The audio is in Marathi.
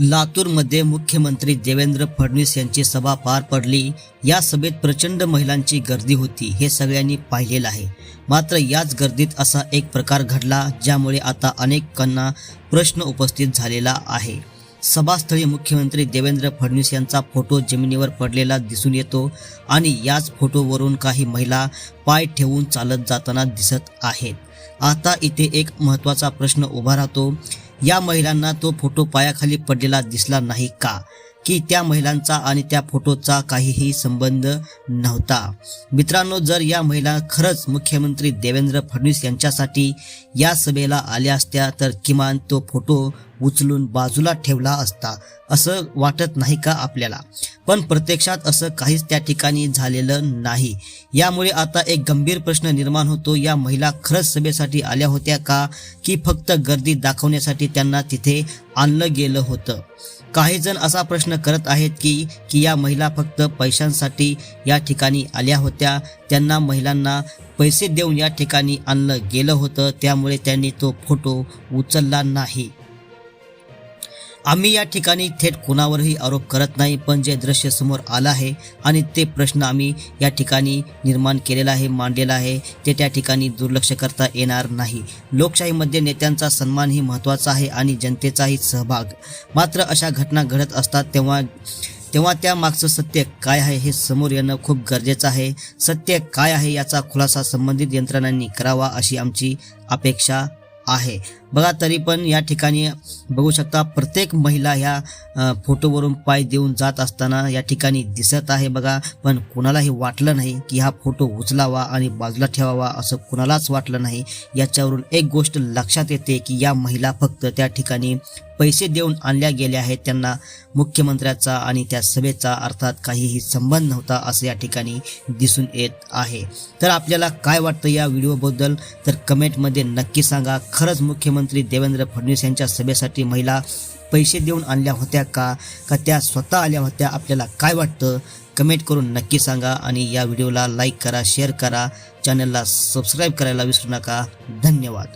लातूरमध्ये मुख्यमंत्री देवेंद्र फडणवीस यांची सभा पार पडली. या सभेत प्रचंड महिलांची गर्दी होती हे सगळ्यांनी पाहिलेलं आहे. मात्र याच गर्दीत असा एक प्रकार घडला ज्यामुळे आता अनेकांना प्रश्न उपस्थित झालेला आहे. सभास्थळी मुख्यमंत्री देवेंद्र फडणवीस यांचा फोटो जमिनीवर पडलेला दिसून येतो आणि याच फोटोवरून काही महिला पाय ठेवून चालत जाताना दिसत आहेत. आता इथे एक महत्त्वाचा प्रश्न उभा राहतो. या महिलांना तो फोटो पायाखाली पडलेला दिसला नाही का? की त्या महिलांचा आणि त्या फोटोचा काहीही संबंध नव्हता. मित्रांनो जर या महिला खरंच मुख्यमंत्री देवेंद्र फडणवीस यांच्यासाठी या सभेला आल्या असत्या तर किमान तो फोटो उचलून बाजूला ठेवला असता असं वाटत नाही का आपल्याला? पण प्रत्यक्षात असं काहीच त्या ठिकाणी झालेलं नाही. यामुळे आता एक गंभीर प्रश्न निर्माण होतो. या महिला खरंच सभेसाठी आल्या होत्या का? की फक्त गर्दी दाखवण्यासाठी त्यांना तिथे आणलं गेलं होतं? काही जण असा प्रश्न करत आहेत की की या महिला फक्त पैशांसाठी या ठिकाणी आल्या होत्या. त्यांना महिलांना पैसे देऊन या ठिकाणी आणलं गेलं होतं. त्यामुळे त्यांनी तो फोटो उचलला नाही. आम्ही या ठिकाणी थेट कुणावरही आरोप करत नाही पण जे दृश्य समोर आलं आहे आणि ते प्रश्न आम्ही या ठिकाणी निर्माण केलेला आहे मांडलेला आहे ते त्या ठिकाणी दुर्लक्ष करता येणार नाही. लोकशाहीमध्ये नेत्यांचा सन्मानही महत्त्वाचा आहे आणि जनतेचाही सहभाग. मात्र अशा घटना घडत असतात तेव्हा तेव्हा त्या मागचं सत्य काय आहे हे समोर येणं खूप गरजेचं आहे. सत्य काय आहे याचा खुलासा संबंधित यंत्रणांनी करावा अशी आमची अपेक्षा आहे. बघा तरी पण या ठिकाणी बघू शकता प्रत्येक महिला ह्या फोटोवरून पाय देऊन जात असताना या ठिकाणी दिसत आहे बघा. पण कुणालाही वाटलं नाही की हा फोटो उचलावा आणि बाजूला ठेवावा असं कुणालाच वाटलं नाही. याच्यावरून एक गोष्ट लक्षात येते की या महिला फक्त त्या ठिकाणी पैसे देऊन आणल्या गेल्या आहेत. त्यांना मुख्यमंत्र्याचा आणि त्या सभेचा अर्थात काहीही संबंध नव्हता असं या ठिकाणी दिसून येत आहे. तर आपल्याला काय वाटतं या व्हिडिओबद्दल? तर कमेंटमध्ये नक्की सांगा. खरंच मुख्यमंत्री देवेंद्र फडणवीस यांच्या सभेसाठी महिला पैसे देऊन आणल्या होत्या का? का त्या स्वतः आल्या होत्या? आपल्याला काय वाटतं? कमेंट करून नक्की सांगा आणि या व्हिडिओला लाईक करा शेअर करा. चॅनलला सबस्क्राईब करायला विसरू नका. धन्यवाद.